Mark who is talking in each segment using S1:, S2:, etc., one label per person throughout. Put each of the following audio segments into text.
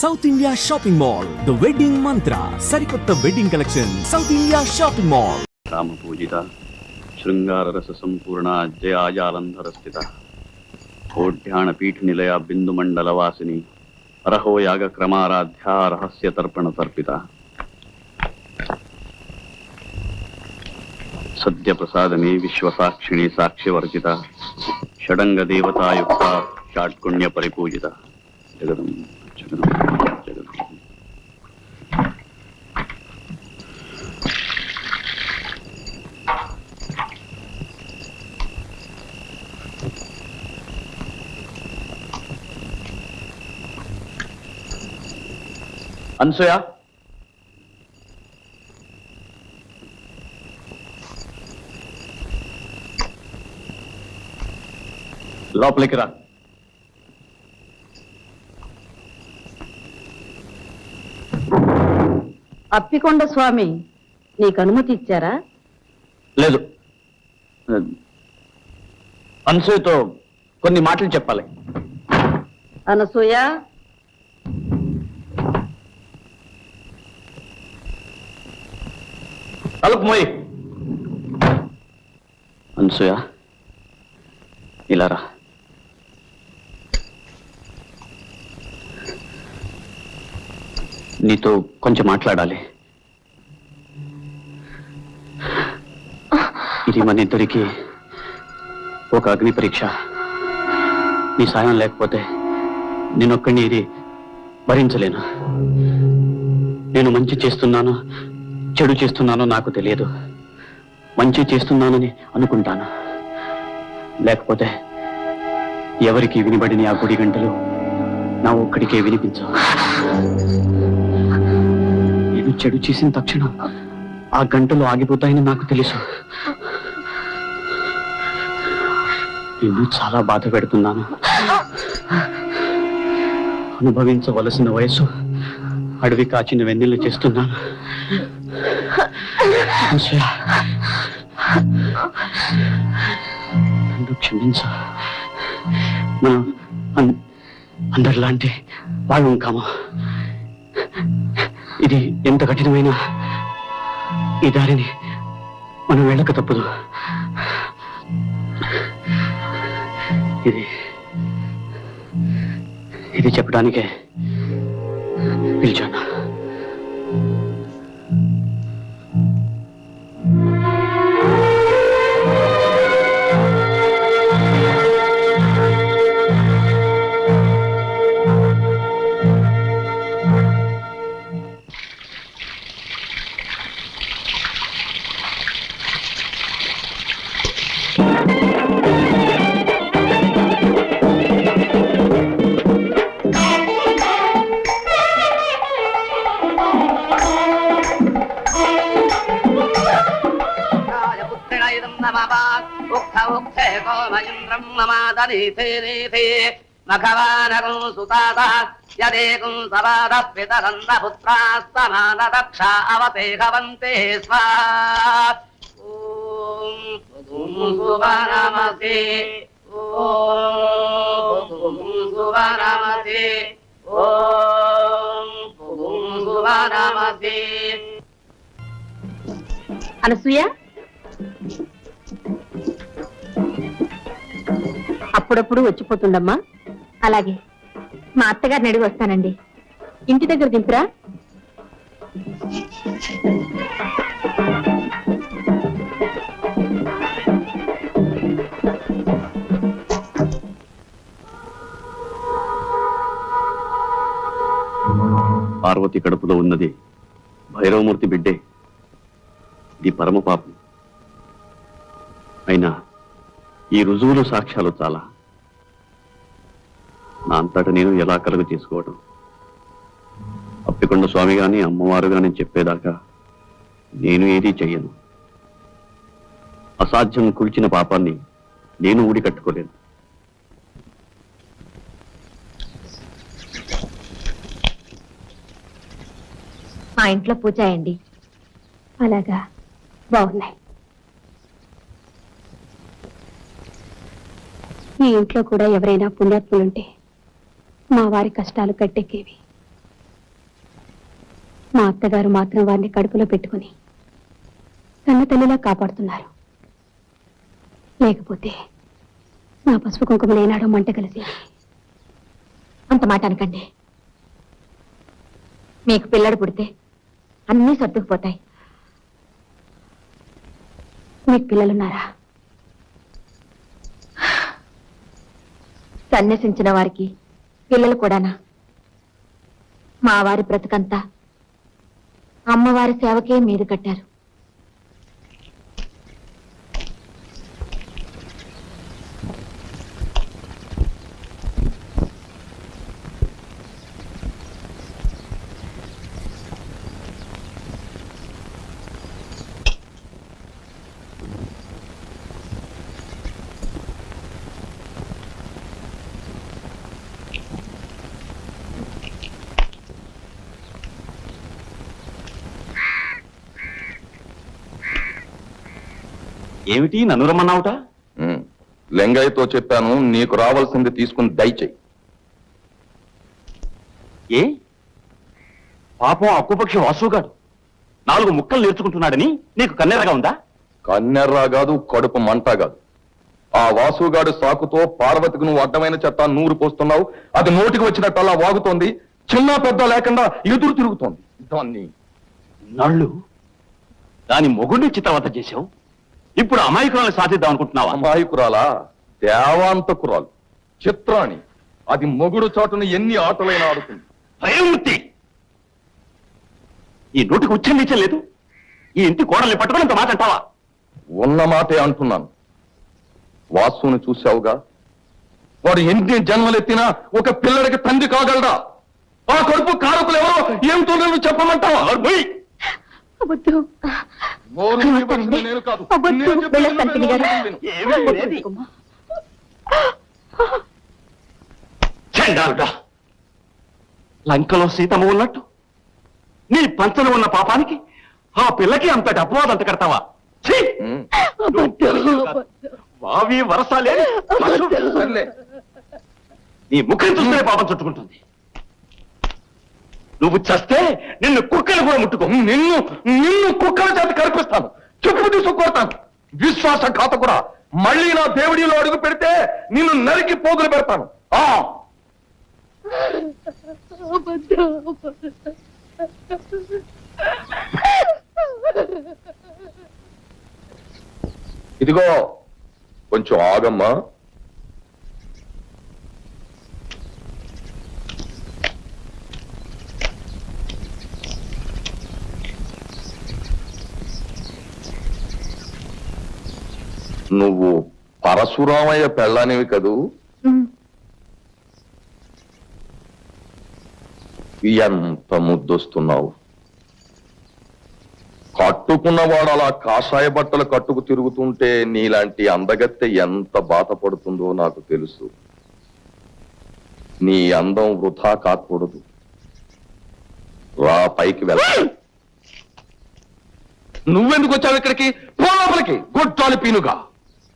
S1: South India shopping mall the wedding Mantra ಸರಿಕೊತ್ತ wedding collection south India shopping mall
S2: Rama ಪೂಜಿತ ಶೃಂಗಾರ ರಸ ಸಂಪೂರ್ಣ ಜಯಾಜಾಲಂಧರ ಸ್ಥಿತ ಕೋಡ್ಯಾಣ ಪೀಠ ನಿಲಯ ಬಿಂದು ಮಂಡಲ ವಾಸಿನಿ, ಅರಹೋ ಯಾಗ ಕ್ರಮಾರಾಧ್ಯ ರಹಸ್ಯ ತರ್ಪಣ ತರ್ಪಿತ. ಸದ್ಯ ಪ್ರಸಾದನಿ ವಿಶ್ವ ಸಾಕ್ಷಿಣಿ ಸಾಕ್ಷ್ಯವರ್ಜಿತ ಷಡಂಗ ದೇವತಾಯುಕ್ತ ಷಾಟ್ಕುಣ್ಯ ಪರಿಪೂಜಿತ. ಜಗದಂ అనసూయ లోపలికి రా
S3: అప్పికొండ స్వామి నీకు అనుమతి ఇచ్చారా?
S2: లేదు. అనసూయతో కొన్ని మాటలు చెప్పాలి.
S3: అనసూయ?
S2: తలుపు మోయి. అనసూయ ఇలా రా. నీతో కొంచెం మాట్లాడాలి. ఇది మన ఇద్దరికి ఒక అగ్ని పరీక్ష. నీ సాయం లేకపోతే నేనొక్కడిని ఇది భరించలేను. నేను మంచి చేస్తున్నాను చెడు చేస్తున్నానో నాకు తెలియదు. మంచి చేస్తున్నానని అనుకుంటాను. లేకపోతే ఎవరికి వినిబడిన ఆ గుడి గంటలు నా ఒక్కడికే వినిపించవు. చెడు చేసిన తక్షణం ఆ గంటలు ఆగిపోతాయని నాకు తెలుసు. నిన్ను చాలా బాధ పెడుతున్నాను. అనుభవించవలసిన వయసు అడవి కాచిన వెన్నెలు చేస్తున్నాను. అనసూయ, నన్ను క్షమించు. మనం అందరిలాంటి వాళ్ళు కాము. ఇది ఎంత కఠినమైన ఈ దారిని మనం వెళ్ళక తప్పదు. ఇది ఇది చెప్పడానికే పిలిచాను
S4: మమాదనీతే నీతే మఘవానరం సుతాత యదేకం సవాద పితరన్న పుత్రాస్తమాన దక్ష అవతే హవంతే ఓం ఓం ఓం
S3: అనసూయ అప్పుడప్పుడు వచ్చిపోతుందమ్మా.
S5: అలాగే. మా అత్తగారిని అడిగి వస్తానండి.
S3: ఇంటి దగ్గర దింపురా.
S2: పార్వతి కడుపులో ఉన్నది భైరవమూర్తి బిడ్డే. ఇది పరమ పాపం అయినా ఈ రుజువులు సాక్ష్యాలు చాలా. నా అంతటా నేను ఎలా కలుగు చేసుకోవడం అప్పికొండ స్వామి గాని అమ్మవారు గాని చెప్పేదాకా నేను ఏదీ చెయ్యను. అసాధ్యం కుల్చిన పాపాన్ని నేను ఊడి కట్టుకోలేను.
S5: మా ఇంట్లో పూజ అయ్యండి అలాగా బాగున్నాయి. మీ ఇంట్లో కూడా ఎవరైనా పుణ్యాత్ములుంటే మా వారి కష్టాలు కట్టెక్కేవి.
S6: మా అత్తగారు మాత్రం వారిని కడుపులో పెట్టుకుని కన్న తల్లిలా కాపాడుతున్నారు. లేకపోతే నా పసుపు కుంకుమ ఏనాడో మంట కలిసి అంత మాట అనకండి. మీకు పిల్లడు పుడితే అన్నీ సర్దుకుపోతాయి. మీకు పిల్లలున్నారా? సన్యసించిన వారికి పిల్లలు కూడానా? మా వారి బ్రతుకంతా అమ్మవారి సేవకే మీరు కట్టారు.
S7: ఏమిటి? నన్ను రమ్మన్నావుట.
S8: లింగయ్యతో చెప్పాను నీకు రావాల్సింది తీసుకుని దయచేయి.
S7: ఏ? పాపం అక్కుపక్షి వాసుగాడు నాలుగు ముక్కలు నేర్చుకుంటున్నాడని నీకు కన్నెరగా ఉందా?
S8: కన్నెర్రా కాదు కడుపు మంట కాదు. ఆ వాసుగాడు సాకుతో పార్వతికి నువ్వు అడ్డమైన చెత్త నూరు పోస్తున్నావు. అది నోటికి వచ్చినట్టల్లా వాగుతోంది. చిన్న పెద్ద లేకుండా ఎదురు తిరుగుతోంది. దాన్ని
S7: నళ్ళు దాని మొగుడిని చిత్రవత చేశావు? ఇప్పుడు అమాయకురాలను సాధిద్దాం అనుకుంటున్నావా?
S8: అమాయకురాలా? దేవాంతకురాలు. చిత్రాణి. అది మొగుడు చాటున ఎన్ని ఆటలైనా ఆడుతుంది.
S7: భయమూర్తి ఈ నోటికి ఉచ్చం లేదు. ఈ ఇంటి కోడల్ని పట్టుకుని ఇంత మాట అంటావా?
S8: ఉన్న మాటే అంటున్నాను. వాసుని చూశావుగా? వాడు ఎన్ని జన్మలెత్తినా ఒక పిల్లడికి తండ్రి కాగలడా? ఆ కడుపు కారకులు ఎవరో? ఏమిటో నువ్వు చెప్పమంటావా?
S6: వద్దు
S8: నోరు మూయవలసింది నేను కాదు.
S6: వద్దు,
S8: నేను చెప్పేది
S6: వెళ్ళొస్తాను,
S8: నువ్వే
S6: పిన్ని గారు.
S8: విను.
S7: ఏమీ లేదు. చండాలుడా లంకలో సీతమ్మ ఉన్నట్టు? నీ పంచలో ఉన్న పాపానికి ఆ పిల్లకి అంతటి అపవాదం అంత కడతావా? ఛీ!
S8: ఉమ్,
S7: వావి వరసాలే
S8: సర్లే.
S7: నీ ముఖం చూస్తేనే పాపం చుట్టుకుంటుంది. నువ్వు చస్తే నిన్ను కుక్కలు కూడా ముట్టుకో.
S8: నిన్ను నిన్ను కుక్కల చేత కనిపిస్తాను చెప్పు తీసుకొడతాను విశ్వాస ఖాత కూడా మళ్ళీ నా దేవుడిలో అడుగు పెడితే నిన్ను నరికి పోగులు పెడతాను. ఆ! ఇదిగో కొంచెం ఆగమ్మా. నువ్వు పరశురామయ్య పెళ్ళానివి కదూ? ఎంత ముద్దొస్తున్నావు? కట్టుకున్నవాడు అలా కాషాయ బట్టలు కట్టుకు తిరుగుతుంటే నీలాంటి అందగత్తె ఎంత బాధపడుతుందో నాకు తెలుసు. నీ అందం వృధా కాకూడదు. రా పైకి వెళ్ళ నువ్వెందుకు వచ్చావు ఇక్కడికి? పో లోపలికి. గొడ్డాలి పీనుగా.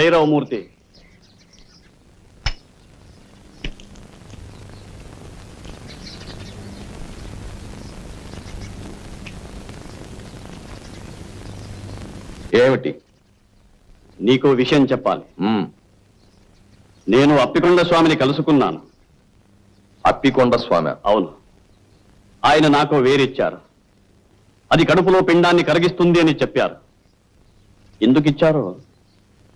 S2: భైరవమూర్తి.
S8: ఏమిటి?
S2: నీకు విషయం చెప్పాలి. నేను అప్పికొండ స్వామిని కలుసుకున్నాను.
S8: అప్పికొండ స్వామి.
S2: అవును. ఆయన నాకు వేరిచ్చారు. అది కడుపులో పిండాన్ని కరిగిస్తుంది అని చెప్పారు. ఎందుకు ఇచ్చారో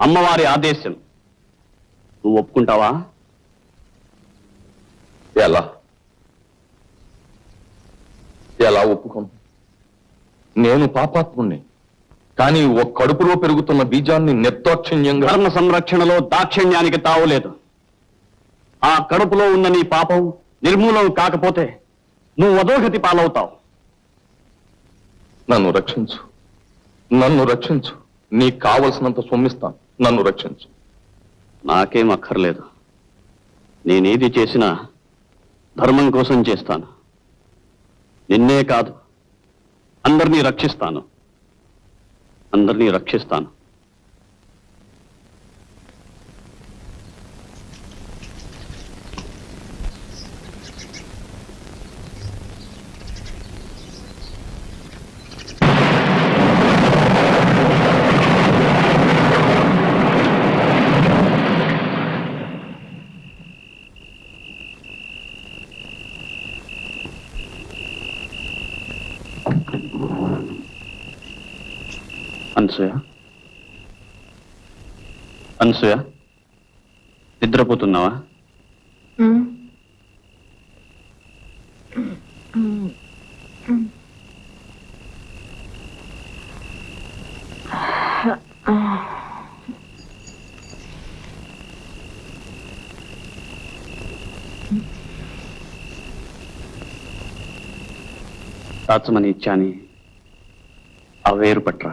S2: అమ్మవారి ఆదేశం. నువ్వు ఒప్పుకుంటావా?
S8: ఎలా? ఎలా ఒప్పుకోను? నేను పాపాత్ముణ్ణి కానీ ఒక కడుపులో పెరుగుతున్న బీజాన్ని నిర్దాక్షిణ్యంగా
S2: ధర్మ సంరక్షణలో దాక్షిణ్యానికి తావులేదు ఆ కడుపులో ఉన్న నీ పాపం నిర్మూలం కాకపోతే నువ్వు అధోగతి పాలవుతావు.
S8: నన్ను రక్షించు. నన్ను రక్షించు. నీకు కావలసినంత సొమ్మిస్తాను. నన్ను రక్షించు.
S2: నాకేం అక్కర్లేదు. నేనేది చేసినా ధర్మం కోసం చేస్తాను. నిన్నే కాదు అందరినీ రక్షిస్తాను. అందరినీ రక్షిస్తాను. అనసూయ. అనసూయ నిద్రపోతున్నావా? దాచమని ఇచ్చాని ఆ వేరు పట్రా.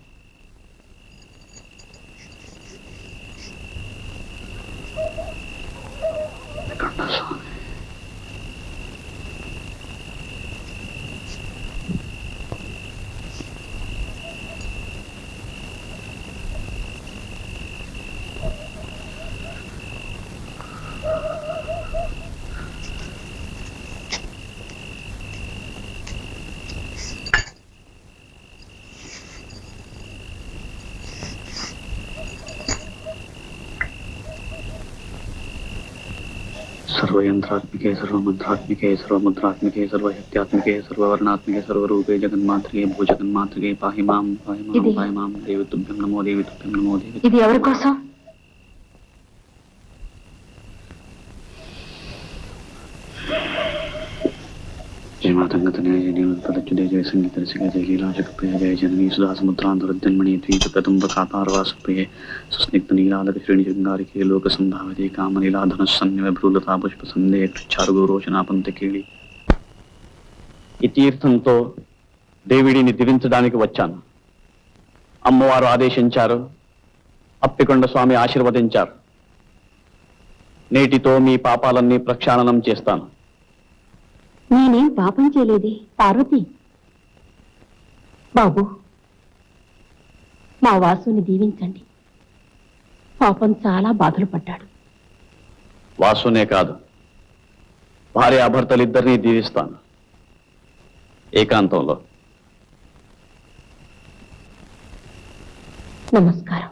S2: सर्वयंत्रात्मिके सर्वमंत्रात्मिके सर्वमुद्रात्मिके सर्वशक्त्यात्मिके सर्ववर्णात्मिके सर्वरूपे जगन्मातृके भूजगन्मातृके पाहि मां पाहि मां
S5: ఇది-
S2: पाहि मां देवी तुभ्यं नमो देवी तुभ्यं नमो देवी
S5: ఇది ఎవరి కోసం
S2: జయ పుష్ప ఈ తీర్థంతో దేవిడిని దివించడానికి వచ్చాను. అమ్మవారు ఆదేశించారు. అప్పికొండ స్వామి ఆశీర్వదించారు. నేటితో మీ పాపాలన్నీ ప్రక్షాళనం చేస్తాను.
S5: నేనేం పాపం చేయలేదే? పార్వతి. బాబు మా వాసుని దీవించండి. పాపం చాలా బాధలు పడ్డాడు.
S2: వాసునే కాదు భార్యాభర్తలిద్దరినీ దీవిస్తాను ఏకాంతంలో.
S5: నమస్కారం.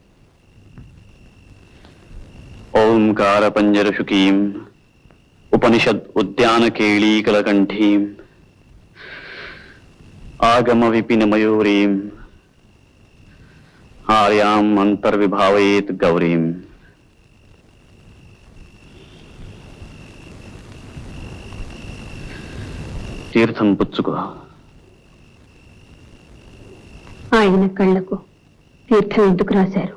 S2: ఓంకార పంజరశుకీం ఉపనిషద్ ఉద్యాన కేళీకలకంఠీం ఆగమ విపిన మయూరీం ఆర్యాం అంతర్విభావయేత్ గౌరీం తీర్థం పుచ్చుకో
S5: ఆయన కళ్ళకు తీర్థం ఎందుకు రాశారు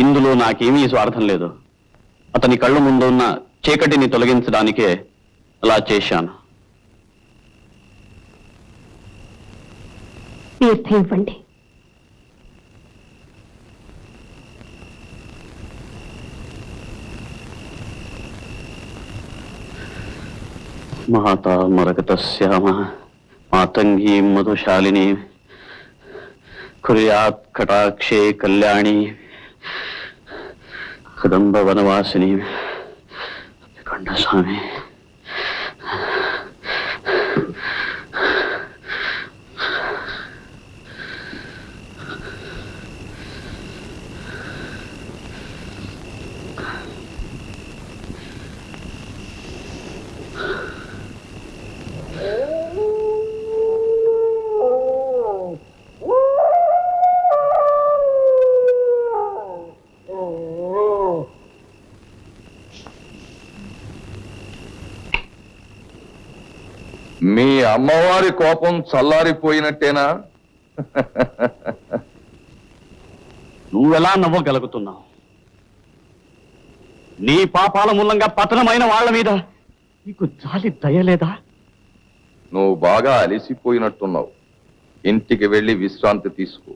S2: ఇందులో నాకేమీ స్వార్థం లేదు. అతని కళ్ళ ముందు ఉన్న చీకటిని తొలగించడానికే అలా చేశాను.
S5: తీర్థం ఇవ్వండి
S2: మాతా మరకత శ్యామ మాతంగీ మధుశాలిని కుర్యాత్ కటాక్షే కళ్యాణి. కదంబ వనవాసిని.
S8: కండస్వామి అమ్మవారి కోపం చల్లారిపోయినట్టేనా?
S2: నువ్వెలా నవ్వగలుగుతున్నావు? నీ పాపాల మూలంగా పతనమైన వాళ్ళ మీద నీకు జాలి దయలేదా?
S8: నువ్వు బాగా అలిసిపోయినట్టున్నావు. ఇంటికి వెళ్ళి విశ్రాంతి తీసుకో.